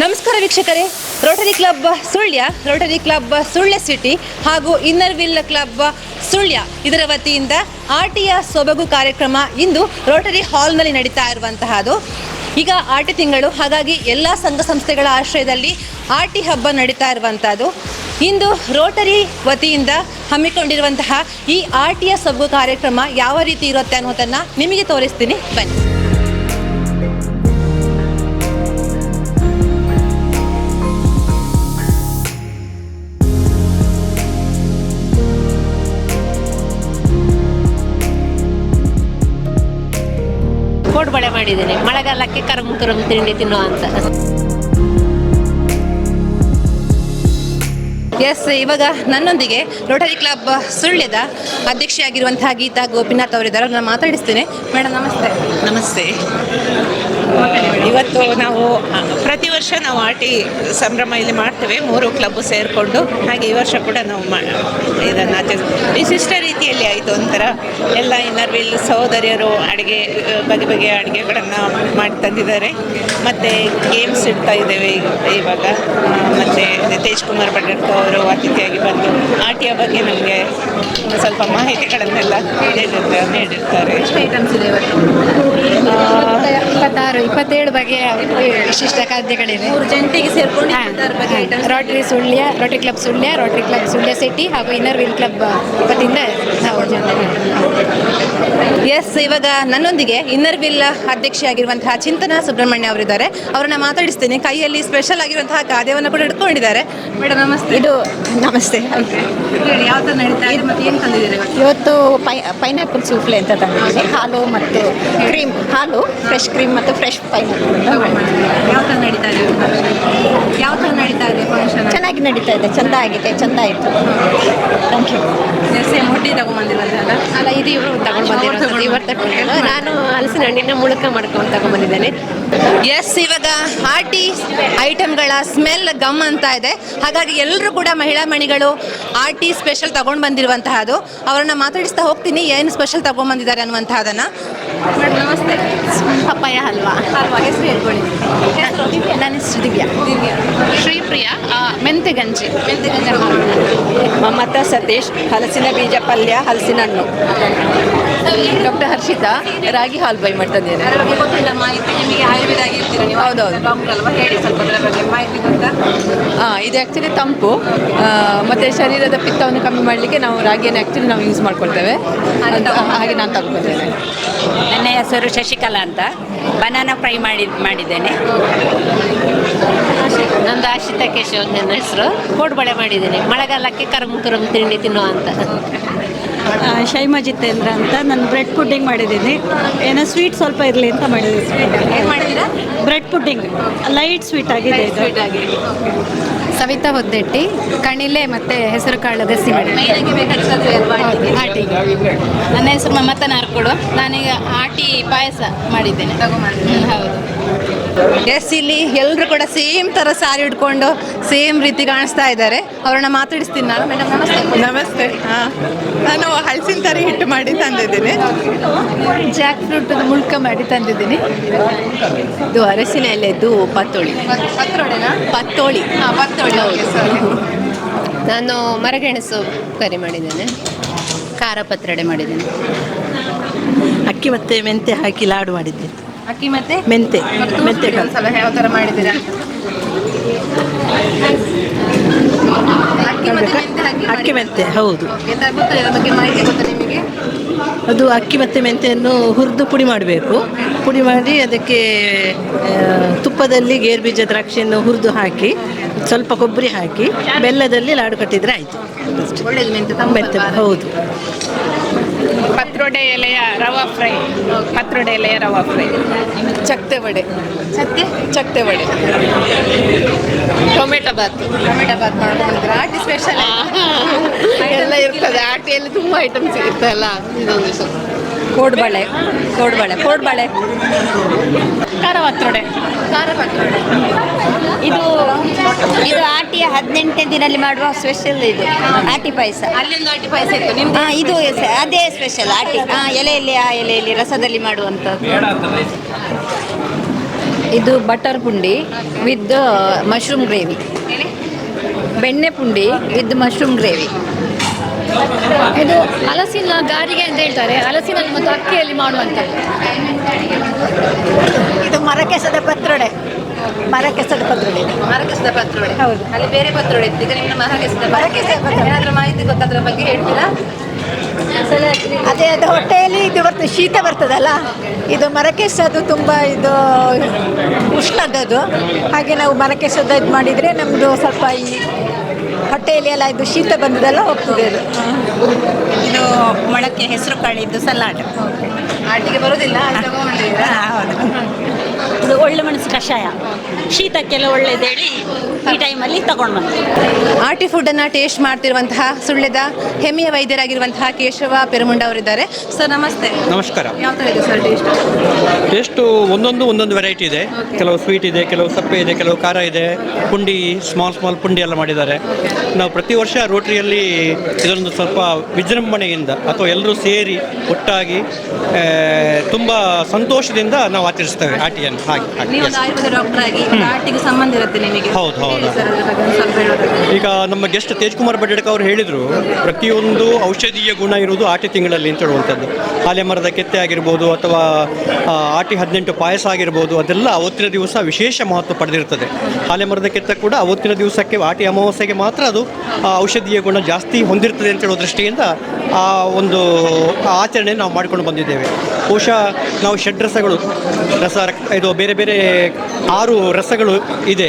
ನಮಸ್ಕಾರ ವೀಕ್ಷಕರೇ. Rotary club Sullia, Rotary club Sullia city ಹಾಗೂ ಇನ್ನರ್ ವಿಲ್ ಕ್ಲಬ್ ಸುಳ್ಯ ಇದರ ವತಿಯಿಂದ ಆಟಿಯ ಸೊಬಗು ಕಾರ್ಯಕ್ರಮ ಇಂದು ರೋಟರಿ ಹಾಲ್ನಲ್ಲಿ ನಡೀತಾ ಇರುವಂತಹದ್ದು ಈಗ ಆಟಿ ತಿಂಗಳು, ಹಾಗಾಗಿ ಎಲ್ಲ ಸಂಘ ಸಂಸ್ಥೆಗಳ ಆಶ್ರಯದಲ್ಲಿ ಆಟಿ ಹಬ್ಬ ನಡೀತಾ ಇರುವಂಥದ್ದು ಇಂದು ರೋಟರಿ ವತಿಯಿಂದ ಹಮ್ಮಿಕೊಂಡಿರುವಂತಹ ಈ ಆಟಿಯ ಸೊಬಗು ಕಾರ್ಯಕ್ರಮ ಯಾವ ರೀತಿ ಇರುತ್ತೆ ಅನ್ನೋದನ್ನು ನಿಮಗೆ ತೋರಿಸ್ತೀನಿ. ಬನ್ನಿ. ಕೋಡ್ಬಳೆ ಮಾಡಿದ್ದೀನಿ. ಮಳೆಗಾಲಕ್ಕೆ ಕರಂ ಕರಂ ತಿಂಡಿ ತಿನ್ನುವ ಅಂತ. ಎಸ್ ಇವಾಗ ನನ್ನೊಂದಿಗೆ ರೋಟರಿ ಕ್ಲಬ್ ಸುಳ್ಯದ ಅಧ್ಯಕ್ಷೆಯಾಗಿರುವಂತಹ ಗೀತಾ ಗೋಪಿನಾಥ್ ಅವರಿದ್ದಾರೆ. ನಾನು ಮಾತಾಡಿಸ್ತೇನೆ. ಮೇಡಮ್ ನಮಸ್ತೆ. ನಮಸ್ತೆ. ಇವತ್ತು ನಾವು ಪ್ರತಿ ವರ್ಷ ನಾವು ಆಟಿ ಸಂಭ್ರಮ ಇಲ್ಲಿ ಮಾಡ್ತೇವೆ ಮೂರು ಕ್ಲಬ್ ಸೇರಿಕೊಂಡು. ಹಾಗೆ ಈ ವರ್ಷ ಕೂಡ ನಾವು ಇದನ್ನು ಆಚರಿಸ ವಿಶಿಷ್ಟ ರೀತಿಯಲ್ಲಿ ಆಯಿತು ಒಂಥರ ಎಲ್ಲ ಇನ್ನರ್ವಿಲ್ ಸಹೋದರಿಯರು ಅಡುಗೆ ಬಗೆ ಬಗೆಯ ಅಡುಗೆಗಳನ್ನು ಮಾಡಿ ತಂದಿದ್ದಾರೆ. ಮತ್ತು ಗೇಮ್ಸ್ ಇಡ್ತಾ ಇದ್ದೇವೆ ಈಗ- ಇವಾಗ. ಮತ್ತು ನಿತೇಶ್ ಕುಮಾರ್ ಭಟ್ಟ ಅವರು ಅತಿಥಿಯಾಗಿ ಬಂದು ಆಟಿಯ ಬಗ್ಗೆ ನಮಗೆ ಸ್ವಲ್ಪ ಮಾಹಿತಿಗಳನ್ನೆಲ್ಲ ನೀಡಿರ್ತಾರೆ. ನೀಡಿರ್ತಾರೆ ಐಟಮ್ಸ್ ಇದೆ ಇವತ್ತು? ಇಪ್ಪತ್ತಾರು ಇಪ್ಪತ್ತೇಳು ಬಗೆಯ ವಿಶಿಷ್ಟ ಖಾದ್ಯಗಳಿವೆ ಮೂರು ಜಂಟಿಗೆ ಸೇರ್ಕೊಂಡು ಹಾ, ಬಗ್ಗೆ ಹಾ. items Rotary Sullia Rotary Club Sullia Rotary Club Sullia City ಹಾಗೂ ಇನ್ನರ್ ವೀಲ್ ಕ್ಲಬ್ ವತಿಯಿಂದ ನಾವು ಎಸ್ ಇವಾಗ ನನ್ನೊಂದಿಗೆ ಇನ್ನರ್ ವಿಲ್ ಅಧ್ಯಕ್ಷೆಯಾಗಿರುವಂತಹ ಚಿಂತನಾ ಸುಬ್ರಹ್ಮಣ್ಯ ಅವರಿದ್ದಾರೆ. ಅವರನ್ನ ಮಾತಾಡಿಸ್ತೇನೆ. ಕೈಯಲ್ಲಿ ಸ್ಪೆಷಲ್ ಆಗಿರುವಂತಹ ಖಾದ್ಯವನ್ನು ಕೂಡ ಇಟ್ಕೊಂಡಿದ್ದಾರೆ ಮೇಡಮ್ ನಮಸ್ತೆ. ಇದು ನಮಸ್ತೆ. ಹೇಳಿ ಯಾವ ಥರ ನಡೀತಾ ಇದೆ ಮತ್ತೆ ಏನು ತಂದಿದ್ದೀರಿ ಇವತ್ತು? ಇವತ್ತು ಪೈ ಪೈನಾಪಲ್ ಸೂಫ್ಲೆ ಅಂತ ತಂದಿದ್ದೀನಿ. ಹಾಲು ಮತ್ತು ಕ್ರೀಮ್ ಹಾಲು ಫ್ರೆಶ್ ಕ್ರೀಮ್ ಮತ್ತು ಫ್ರೆಶ್ ಪೈನಾಪಲ್ ಯಾವ ಥರ ನಡೀತಾ ಇದೆ ಯಾವ ಥರ ನಡೀತಾ ಇದೆ ಫಂಕ್ಷನ್ ಚೆನ್ನಾಗಿ ನಡೀತಾ ಇದೆ. ಚಂದ ಆಗಿದೆ. ಚಂದ ಆಯಿತು. ಥ್ಯಾಂಕ್ ಯು ಸೇಮ್ ಹುಟ್ಟಿ ತಗೊಂಡ್ಬಂದಿರುವಂತಹ ಅಲ್ಲ? ಇದು ಇವರು ತಗೊಂಡು ಬಂದಿರೋದು ಇವರು ತಗೊಂಡು ನಾನು ಹಲಸಿನ ಹಣ್ಣಿನ ಮುಳುಕ ಮಾಡ್ಕೊಂಡು ತಗೊಂಡ್ಬಂದಿದ್ದೇನೆ ಎಸ್ ಇವಾಗ ಹಾರ್ಟಿ ಐಟಮ್ಗಳ ಸ್ಮೆಲ್ ಗಮ್ ಅಂತ ಇದೆ. ಹಾಗಾಗಿ ಎಲ್ಲರೂ ಕೂಡ ಮಹಿಳಾ ಮಣಿಗಳು ಆಟಿ ಸ್ಪೆಷಲ್ ತಗೊಂಡು ಬಂದಿರುವಂತಹದ್ದು ಅವರನ್ನ ಮಾತಾಡಿಸ್ತಾ ಹೋಗ್ತೀನಿ. ಏನು ಸ್ಪೆಷಲ್ ತಗೊಂಡ್ಬಂದಿದ್ದಾರೆ ಅನ್ನುವಂತಹದನ್ನ. ಮೇಡಮ್ ನಮಸ್ತೆ. ಪಪ್ಪಾಯ ಹಲ್ವಾ. ಹಲ್ವಾ. ಹೆಸರು ಹೇಳ್ಕೊಳ್ಳಿ. ನನ್ನ ಹೆಸರು ದಿವ್ಯಾ. ಶ್ರೀಪ್ರಿಯ ಮೆಂತೆ ಗಂಜಿ. ಮಮತಾ ಸತೀಶ್ ಹಲಸಿನ ಬೀಜ ಪಲ್ಯ ಹಲಸಿನ ಹಣ್ಣು. ಡಾಕ್ಟರ್ ಹರ್ಷಿತಾ ರಾಗಿ ಹಾಲ್ ಬೈ ಮಾಡ್ತಾ ಮಾಹಿತಿ ನಿಮಗೆ ಆಯುರ್ವೇದ ಆಗಿರ್ತೀರ ನೀವು ಹೌದೌದು. ಅಲ್ವಾ ಹೇಳಿ ಸ್ವಲ್ಪ ಅದರ ಬಗ್ಗೆ ಮಾಹಿತಿ ಗೊತ್ತಾ? ಇದು ಆ್ಯಕ್ಚುಲಿ ತಂಪು. ಮತ್ತೆ ಶರೀರದ ಪಿತ್ತವನ್ನು ಕಮ್ಮಿ ಮಾಡಲಿಕ್ಕೆ ನಾವು ರಾಗಿಯನ್ನು ಆ್ಯಕ್ಚುಲಿ ನಾವು ಯೂಸ್ ಮಾಡ್ಕೊಳ್ತೇವೆ. ಹಾಗೆ ನಾನು ತಗೊಂಡಿದ್ದೇನೆ ನನ್ನ ಹೆಸರು ಶಶಿಕಲಾ ಅಂತ. ಬನಾನಾ ಫ್ರೈ ಮಾಡಿ ಮಾಡಿದ್ದೇನೆ. ನಂದು ಆಶಿತಾ ಕೇಶವ್ ನನ್ನ ಹೆಸರು. ಕೋಡ್ಬಳೆ ಮಾಡಿದ್ದೇನೆ. ಮಳೆಗಾಲಕ್ಕೆ ಕರಮ್ ಕರಮ್ ತಿಂಡಿ ತಿನ್ನುವ ಅಂತ. ಶೈಮಾ ಜಿತೇಂದ್ರ ಅಂತ ನಾನು ಬ್ರೆಡ್ ಪುಡ್ಡಿಂಗ್ ಮಾಡಿದ್ದೀನಿ. ಏನೋ ಸ್ವೀಟ್ ಸ್ವಲ್ಪ ಇರಲಿ ಅಂತ ಮಾಡಿದ್ದೀನಿ. ಏನು ಮಾಡಿದ್ದೀರಾ? Bread pudding. ಲೈಟ್ ಸ್ವೀಟ್ ಆಗಿದೆ ಇದು. ಸ್ವೀಟ್ ಆಗಿ ಸವಿತಾ ಹೊದ್ದೆಟ್ಟಿ ಕಣಿಲೆ ಮತ್ತೆ ಹೆಸರು ಕಾಳು ಗಸಿ ಆಟಿ ನನ್ನ ಹೆಸರು ಮಮತಾ ನಾರ್ಕೋಡು. ನಾನೀಗ ಆಟಿ ಪಾಯಸ ಮಾಡಿದ್ದೇನೆ. ಹೌದು. ಎಸ್ ಇಲ್ಲಿ ಎಲ್ಲರೂ ಕೂಡ ಸೇಮ್ ಥರ ಸಾರಿ ಉಟ್ಕೊಂಡು ಸೇಮ್ ರೀತಿ ಕಾಣಿಸ್ತಾ ಇದ್ದಾರೆ. ಅವ್ರನ್ನ ಮಾತಾಡಿಸ್ತೀನಿ ನಾನು ಮೇಡಮ್ ನಮಸ್ತೆ. ನಮಸ್ತೆ. ಹಾಂ. ನಾನು ಹಲಸಿನ ತರ ಹಿಟ್ಟು ಮಾಡಿ ತಂದಿದ್ದೀನಿ. ಜಾಕ್ ಫ್ರೂಟ್ ಮುಳ್ಕ ಮಾಡಿ ತಂದಿದ್ದೀನಿ. ಇದು ಅರಸಿನ ಇದ್ದು ಪತ್ತೋಳಿ. ಪತ್ತೋಳಿ ಪತ್ತೋಳಿ. ಹಾಂ ಪತ್ತೋಳಿ. ಓಕೆ ಸರಿ. ನಾನು ಮರಗೆಣಸು ಕರಿ ಮಾಡಿದ್ದೇನೆ. ಖಾರ ಪತ್ರೊಡೆ ಮಾಡಿದ್ದೀನಿ. ಅಕ್ಕಿ ಮತ್ತೆ ಮೆಂತೆ ಹಾಕಿ ಲಾಡು ಮಾಡಿದ್ದೆ. ಅಕ್ಕಿ ಮತ್ತೆ ಮೆಂತೆ ಮೆಂತೆ ಒಂದ್ಸಲ ಯಾವ ಥರ ಮಾಡಿದ್ದೀರಾ? ಅಕ್ಕಿ ಮೆಂತೆ ಹೌದು. ಅದು ಅಕ್ಕಿ ಮತ್ತೆ ಮೆಂತೆಯನ್ನು ಹುರಿದು ಪುಡಿ ಮಾಡಬೇಕು. ಪುಡಿ ಮಾಡಿ ಅದಕ್ಕೆ ತುಪ್ಪದಲ್ಲಿ ಗೇರು ಬೀಜ ದ್ರಾಕ್ಷಿಯನ್ನು ಹುರಿದು ಹಾಕಿ ಸ್ವಲ್ಪ ಕೊಬ್ಬರಿ ಹಾಕಿ ಬೆಲ್ಲದಲ್ಲಿ ಲಾಡು ಕಟ್ಟಿದರೆ ಆಯಿತು. ಮೆಂತೆ ಹೌದು. ಪತ್ರೊಡೆ ಎಲೆಯ ರವಾ ಫ್ರೈ. ಪತ್ರೊಡೆ ಎಲೆಯ ರವಾ ಫ್ರೈ. ಚಕ್ತೆ ವಡೆ. ಸತ್ಯ ಚಕ್ತೆ ವಡೆ. ಟೊಮೆಟೊ ಬಾತ್. ಟೊಮೆಟೊ ಬಾತ್ ಮಾಡ್ಕೊಂಡಿದ್ರೆ ಆಟಿ ಸ್ಪೆಷಲ್ ಎಲ್ಲ ಇರ್ತದೆ. ಆಟಿಯಲ್ಲಿ ತುಂಬ ಐಟಮ್ಸ್ ಇರುತ್ತೆ ಅಲ್ಲ ಇದೊಂದು ಸ್ವಲ್ಪ. ಕೋಡ್ಬಳೆ ಕೋಡ್ಬಳೆ ಕೋಡ್ಬಳೆ. ಖಾರ ಪತ್ರೊಡೆ ಖಾರ ಪತ್ರೊಡೆ ಇದು ಇದು ಆಟಿಯ ಹದಿನೆಂಟನೇ ದಿನಲ್ಲಿ ಮಾಡುವ ಸ್ಪೆಷಲ್ ಇದು ಆಟಿ ಪಾಯಸ. ಅಲ್ಲಿಂದ ಆಟಿ ಪಾಯಸ ಇತ್ತು. ನಿಮ್ದು ಹಾಂ ಇದು ಅದೇ ಸ್ಪೆಷಲ್ ಆಟಿ. ಹಾಂ ಎಲೆಯಲ್ಲಿ ಆ ಎಲೆಯಲ್ಲಿ ರಸದಲ್ಲಿ ಮಾಡುವಂಥದ್ದು. ಇದು ಬಟರ್ ಪುಂಡಿ ವಿತ್ ಮಶ್ರೂಮ್ ಗ್ರೇವಿ ಬೆಣ್ಣೆ ಪುಂಡಿ ವಿತ್ ಮಶ್ರೂಮ್ ಗ್ರೇವಿ ಇದು ಹಲಸಿನ ಗಾರಿಗೆ ಅಂತ ಹೇಳ್ತಾರೆ. ಹಲಸಿನಲ್ಲಿ ಮತ್ತು ಅಕ್ಕಿಯಲ್ಲಿ ಮಾಡುವಂಥದ್ದು. ಇದು ಮರಕೆಸದ ಪತ್ರೊಡೆ. ಮರಕೆಸದ ಪತ್ರೊಡೆ. ಮರಕೆಸದ ಪತ್ರೊಡೆ. ಹೌದು. ಅಲ್ಲಿ ಬೇರೆ ಪತ್ರೊಡೆ ಇತ್ತು. ಈಗ ನಿಮ್ಮ ಮರಕೆಸದ ಮರಕೆಸದ ಪತ್ರೊಡೆ. ಏನಾದರೂ ಮಾಹಿತಿ ಗೊತ್ತಾದ್ರ ಬಗ್ಗೆ ಹೇಳ್ತೀರಾ? ಅದೇ ಅದು ಹೊಟ್ಟೆಯಲ್ಲಿ ಇದು ಬರ್ತದೆ ಶೀತ ಬರ್ತದಲ್ಲ? ಇದು ಮರಕೆಸದು ತುಂಬ ಇದು ಉಷ್ಣದದು ಹಾಗೆ ನಾವು ಮರಕೆಸದ ಇದು ಮಾಡಿದರೆ ನಮ್ಮದು ಸ್ವಲ್ಪ ಈ ಹೊಟ್ಟೆಯಲ್ಲಿ ಎಲ್ಲ ಇದು ಶೀತ ಬಂದದೆಲ್ಲ ಹೋಗ್ತದೆ ಅದು. ಇದು ಮೊಳಕೆ ಹೆಸರು ಕಾಳಿದ್ದು ಸಲಾಡ್. ಆಟಿಗೆ ಬರೋದಿಲ್ಲ ಹೌದು? ಇದು ಒಳ್ಳೆ ಮೆಣಸು ಕಷಾಯ. ಶೀತಕ್ಕೆಲ್ಲ ಒಳ್ಳೇದೇಳಿ ಈ ಟೈಮಲ್ಲಿ ತಗೊಂಡು ಬಂದೆ. ಆರ್ಟಿ ಫುಡ್ ಅನ್ನ ಟೇಸ್ಟ್ ಮಾಡ್ತಿರುವಂತಹ ಸುಳ್ಳೆದ ಹೆಮ್ಮೆಯ ವೈದ್ಯರಾಗಿರುವಂತಹ ಕೇಶವ ಪೆರಮುಂಡ ಅವರಿದ್ದಾರೆ. ಸರ್ ನಮಸ್ತೆ. ನಮಸ್ಕಾರ. ಯಾವ ಥರ ಇದೆ ಸರ್ ಟೇಸ್ಟ್ ಟೇಸ್ಟು ಒಂದೊಂದು ಒಂದೊಂದು ವೆರೈಟಿ ಇದೆ. ಕೆಲವು ಸ್ವೀಟ್ ಇದೆ ಕೆಲವು ಸಪ್ಪೆ ಇದೆ ಕೆಲವು ಖಾರ ಇದೆ. ಪುಂಡಿ ಸ್ಮಾಲ್ ಸ್ಮಾಲ್ ಪುಂಡಿ ಎಲ್ಲ ಮಾಡಿದ್ದಾರೆ. ನಾವು ಪ್ರತಿ ವರ್ಷ ರೋಟ್ರಿಯಲ್ಲಿ ಇದೊಂದು ಸ್ವಲ್ಪ ವಿಜೃಂಭಣೆಯಿಂದ ಅಥವಾ ಎಲ್ಲರೂ ಸೇರಿ ಒಟ್ಟಾಗಿ ತುಂಬ ಸಂತೋಷದಿಂದ ನಾವು ಆಚರಿಸ್ತೇವೆ ಆಟಿಯನ್ನು. ಹಾಗೆ ಹಾಗೆ ನೀವು yes. ಒಂದು ಆಯುರ್ವೇದ ಡಾಕ್ಟರ್ ಆಗಿ ಆರ್ಟಿಗೆ ಸಂಬಂಧ ಇರುತ್ತೆ ನಿಮಗೆ ಹೌದು, ಹೌದು. ಹೇಳಿ ಸರ್ ಅದ್ರ ಬಗ್ಗೆ ಒಂದು ಸ್ವಲ್ಪ ಹೇಳೋದಾದ್ರೆ. ಈಗ ನಮ್ಮ ಗೆಸ್ಟ್ ತೇಜ್ ಕುಮಾರ್ ಬಡ್ಡಡ್ಕ ಅವರು ಹೇಳಿದರು ಪ್ರತಿಯೊಂದು ಔಷಧೀಯ ಗುಣ ಇರುವುದು ಆಟಿ ತಿಂಗಳಲ್ಲಿ ಅಂತ ಹೇಳುವಂಥದ್ದು ಆಲೆ ಮರದ ಕೆತ್ತೆ ಆಗಿರ್ಬೋದು ಅಥವಾ ಆ, ಆಟಿ ಹದಿನೆಂಟು ಪಾಯಸ ಆಗಿರ್ಬೋದು ಅದೆಲ್ಲ ಅವತ್ತಿನ ದಿವಸ ವಿಶೇಷ ಮಹತ್ವ ಪಡೆದಿರ್ತದೆ ಆಲೆ ಮರದ ಕೆತ್ತ ಕೂಡ ಅವತ್ತಿನ ದಿವಸಕ್ಕೆ ಆಟಿ ಅಮಾವಾಸ್ಯೆಗೆ ಮಾತ್ರ ಅದು ಆ, ಔಷಧೀಯ ಗುಣ ಜಾಸ್ತಿ ಹೊಂದಿರ್ತದೆ ಅಂತ ಹೇಳೋ ದೃಷ್ಟಿಯಿಂದ ಆ ಒಂದು ಆಚರಣೆ ನಾವು ಮಾಡಿಕೊಂಡು ಬಂದಿದ್ದೇವೆ ಬಹುಶಃ ನಾವು ಷಡ್ರಸಗಳು ರಸ ರಕ್- ಇದು ಬೇರೆ ಬೇರೆ ಆರು ರಸಗಳು ಇದೆ.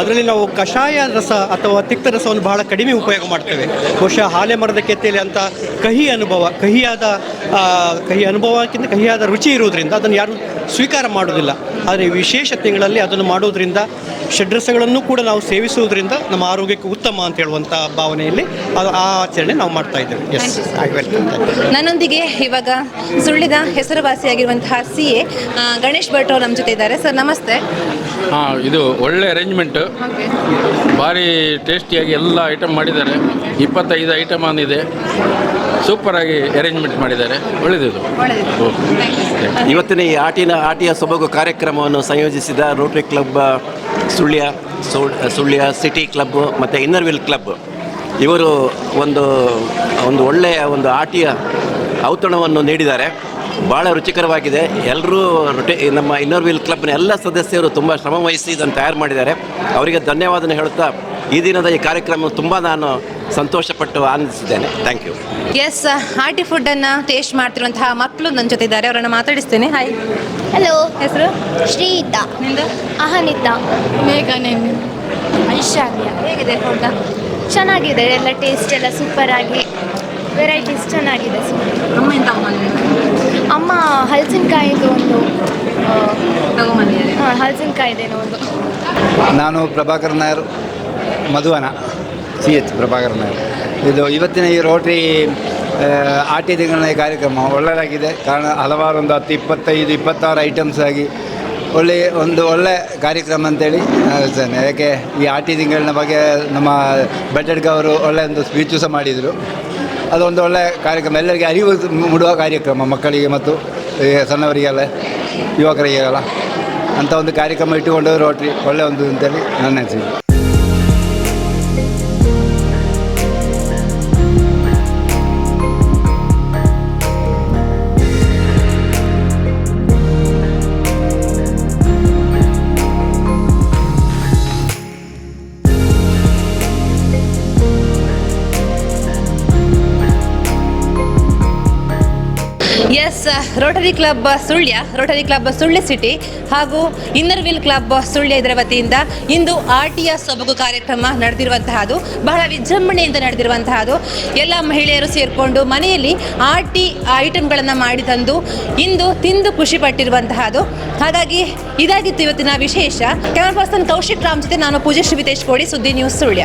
ಅದರಲ್ಲಿ ನಾವು ಕಷಾಯ ರಸ ಅಥವಾ ತಿಕ್ತ ರಸವನ್ನು ಬಹಳ ಕಡಿಮೆ ಉಪಯೋಗ ಮಾಡ್ತೇವೆ. ಬಹುಶಃ ಹಾಲೆ ಮರದ ಕೆತ್ತೇಲಿ ಅಂತ ಕಹಿ ಅನುಭವ ಕಹಿಯಾದ ಕಹಿ ಅನುಭವಕ್ಕಿಂತ ಕಹಿಯಾದ ರುಚಿ ಇರುವುದರಿಂದ ಅದನ್ನು ಯಾರು ಸ್ವೀಕಾರ ಮಾಡೋದಿಲ್ಲ ಆದರೆ ವಿಶೇಷ ತಿಂಗಳಲ್ಲಿ ಅದನ್ನು ಮಾಡೋದ್ರಿಂದ ಷಡ್ರಸಗಳನ್ನು ಕೂಡ ನಾವು ಸೇವಿಸುವುದರಿಂದ ನಮ್ಮ ಆರೋಗ್ಯಕ್ಕೆ ಉತ್ತಮ ಅಂತ ಹೇಳುವಂಥ ಭಾವನೆಯಲ್ಲಿ ಅದು ಆ ಆಚರಣೆ ನಾವು ಮಾಡ್ತಾ ಇದ್ದೇವೆ. ಎಸ್ ನನ್ನೊಂದಿಗೆ ಇವಾಗ ಸುಳ್ಳಿದ ಹೆಸರುವಾಸಿಯಾಗಿರುವಂತಹ ಸಿ ಎ ಗಣೇಶ್ ಭಟ್ ಅವರು ನಮ್ಮ ಜೊತೆ ಇದ್ದಾರೆ. ಸರ್ ನಮಸ್ತೆ. ಹಾಂ ಇದು ಒಳ್ಳೆ ಅರೇಂಜ್ಮೆಂಟ್ ಭಾರಿ ಟೇಸ್ಟಿಯಾಗಿ ಎಲ್ಲ ಐಟಮ್ ಮಾಡಿದ್ದಾರೆ. ಇಪ್ಪತ್ತೈದು ಐಟಮ್ ಇದೆ. ಸೂಪರಾಗಿ ಅರೇಂಜ್ಮೆಂಟ್ ಮಾಡಿದ್ದಾರೆ. ಒಳ್ಳೆಯದು ಓಕೆ ಇವತ್ತಿನ ಈ ಆಟಿನ ಆಟಿಯ ಸೊಬಗು ಕಾರ್ಯಕ್ರಮವನ್ನು ಸಂಯೋಜಿಸಿದ ರೋಟರಿ ಕ್ಲಬ್ ಸುಳ್ಯ ಸು- ಸುಳ್ಯ ಸಿಟಿ ಕ್ಲಬ್ ಮತ್ತು ಇನ್ನರ್ವಿಲ್ ಕ್ಲಬ್ ಇವರು ಒಂದು ಒಂದು ಒಳ್ಳೆಯ ಒಂದು ಆಟಿಯ ಔತಣವನ್ನು ನೀಡಿದ್ದಾರೆ. ಭಾಳ ರುಚಿಕರವಾಗಿದೆ. ಎಲ್ಲರೂ ರೊಟೆ ನಮ್ಮ ಇನ್ನರ್ವಿಲ್ ಕ್ಲಬ್ನ ಎಲ್ಲ ಸದಸ್ಯರು ತುಂಬ ಶ್ರಮ ವಹಿಸಿ ಇದನ್ನು ತಯಾರು ಮಾಡಿದ್ದಾರೆ. ಅವರಿಗೆ ಧನ್ಯವಾದ ಹೇಳುತ್ತಾ ಈ ದಿನದ ಈ ಕಾರ್ಯಕ್ರಮ ತುಂಬ ನಾನು ಸಂತೋಷಪಟ್ಟು ಆನಂದಿಸಿದ್ದೇನೆ. ಥ್ಯಾಂಕ್ ಯು ಎಸ್ ಹಾರ್ಟಿ ಫುಡ್ಡನ್ನು ಅನ್ನ ಟೇಸ್ಟ್ ಮಾಡ್ತಿರುವಂತಹ ಮಕ್ಕಳು ನನ್ನ ಜೊತೆ ಇದ್ದಾರೆ. ಅವರನ್ನು ಮಾತಾಡಿಸ್ತೇನೆ. ಹಾಯ್ ಹಲೋ ಹೆಸರು? ಶ್ರೀಯುತ ನಿಂದು? ಅಹನಿತಾ. ಮೇಘನೆ. ಐಶಾನ್ಯ ಹೇಗಿದೆ ಫುಡ್ ಚೆನ್ನಾಗಿದೆ. ಎಲ್ಲ ಟೇಸ್ಟ್ ಎಲ್ಲ ಸೂಪರ್ ಆಗಿ. ವೆರೈಟೀಸ್ ಚೆನ್ನಾಗಿದೆ. ಅಮ್ಮ ಎಂತ ಅಮ್ಮ, ಹಲಸಿನಕಾಯಿದು ಒಂದು ಹಲಸಿನಕಾಯಿದೇನೋ ಒಂದು. ನಾನು ಪ್ರಭಾಕರ್ ನಾಯರ್, ಮಧುವನ, ಸಿ ಎಚ್ ಪ್ರಭಾಕರ್ ನಾಯರ್. ಇದು ಇವತ್ತಿನ ಈ ರೋಟ್ರಿ ಆಟಿ ತಿಂಗಳ ಕಾರ್ಯಕ್ರಮ ಒಳ್ಳೆಯದಾಗಿದೆ. ಕಾರಣ ಹಲವಾರು ಒಂದು ಹತ್ತು, ಇಪ್ಪತ್ತೈದು, ಇಪ್ಪತ್ತಾರು ಐಟಮ್ಸ್ ಆಗಿ ಒಳ್ಳೆಯ ಒಂದು ಒಳ್ಳೆ ಕಾರ್ಯಕ್ರಮ ಅಂತೇಳಿ ಹೇಳ್ತೇನೆ. ಯಾಕೆ, ಈ ಆಟಿ ತಿಂಗಳಿನ ಬಗ್ಗೆ ನಮ್ಮ ಬೆಟ್ಟಡ್ಕ ಅವರು ಒಳ್ಳೆಯ ಒಂದು ಸ್ಪೀಚು ಸಹ ಮಾಡಿದರು. ಅದೊಂದು ಒಳ್ಳೆ ಕಾರ್ಯಕ್ರಮ ಎಲ್ಲರಿಗೆ ಅರಿವು ಮೂಡುವ ಕಾರ್ಯಕ್ರಮ ಮಕ್ಕಳಿಗೆ ಮತ್ತು ಸಣ್ಣವರಿಗೆಲ್ಲ ಯುವಕರಿಗೆಲ್ಲ ಅಂಥ ಒಂದು ಕಾರ್ಯಕ್ರಮ ಇಟ್ಟುಕೊಂಡು ರೋಟ್ರಿ ಒಳ್ಳೆಯ ಒಂದು ಅಂತೇಳಿ ನನ್ನ ಅನಿಸಿಕೆ Rotary club Sullia, Rotary club Sullia city ಹಾಗೂ ಇನ್ನರ್ ವಿಲ್ ಕ್ಲಬ್ ಸುಳ್ಯ ಇದರ ವತಿಯಿಂದ ಇಂದು ಆಟಿಯ ಸೊಬಗು ಕಾರ್ಯಕ್ರಮ ನಡೆದಿರುವಂತಹದ್ದು ಬಹಳ ವಿಜೃಂಭಣೆಯಿಂದ ನಡೆದಿರುವಂತಹದ್ದು ಎಲ್ಲ ಮಹಿಳೆಯರು ಸೇರಿಕೊಂಡು ಮನೆಯಲ್ಲಿ ಆಟಿ ಐಟಮ್ಗಳನ್ನು ಮಾಡಿ ತಂದು ಇಂದು ತಿಂದು ಖುಷಿ ಪಟ್ಟಿರುವಂತಹದ್ದು ಹಾಗಾಗಿ ಇದಾಗಿತ್ತು ಇವತ್ತಿನ ವಿಶೇಷ. ಕ್ಯಾಮರಾ ಪರ್ಸನ್ ಕೌಶಿಕ್ ರಾಮ್ ಜೊತೆ ನಾನು ಪೂಜೆ Shrivitesh Kodi, Suddi news Sullia.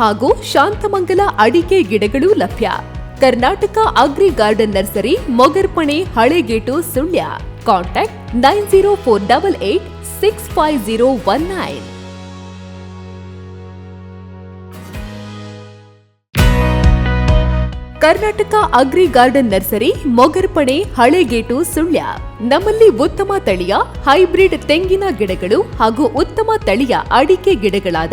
ಹಾಗೂ ಶಾಂತಮಂಗಲ ಅಡಿಕೆ ಗಿಡಗಳು ಲಭ್ಯ. Karnataka agri garden nursery, Mogarpane, Halegate, Sullia. Contact nine zero four double eight six five zero one nine. Karnataka agri garden nursery, Mogarpane, Halegate, Sullia. ನಮ್ಮಲ್ಲಿ ಉತ್ತಮ ತಳಿಯ, ಹೈಬ್ರಿಡ್ ತೆಂಗಿನ ಗಿಡಗಳು ಹಾಗೂ ಉತ್ತಮ ತಳಿಯ ಅಡಿಕೆ ಗಿಡಗಳಾದ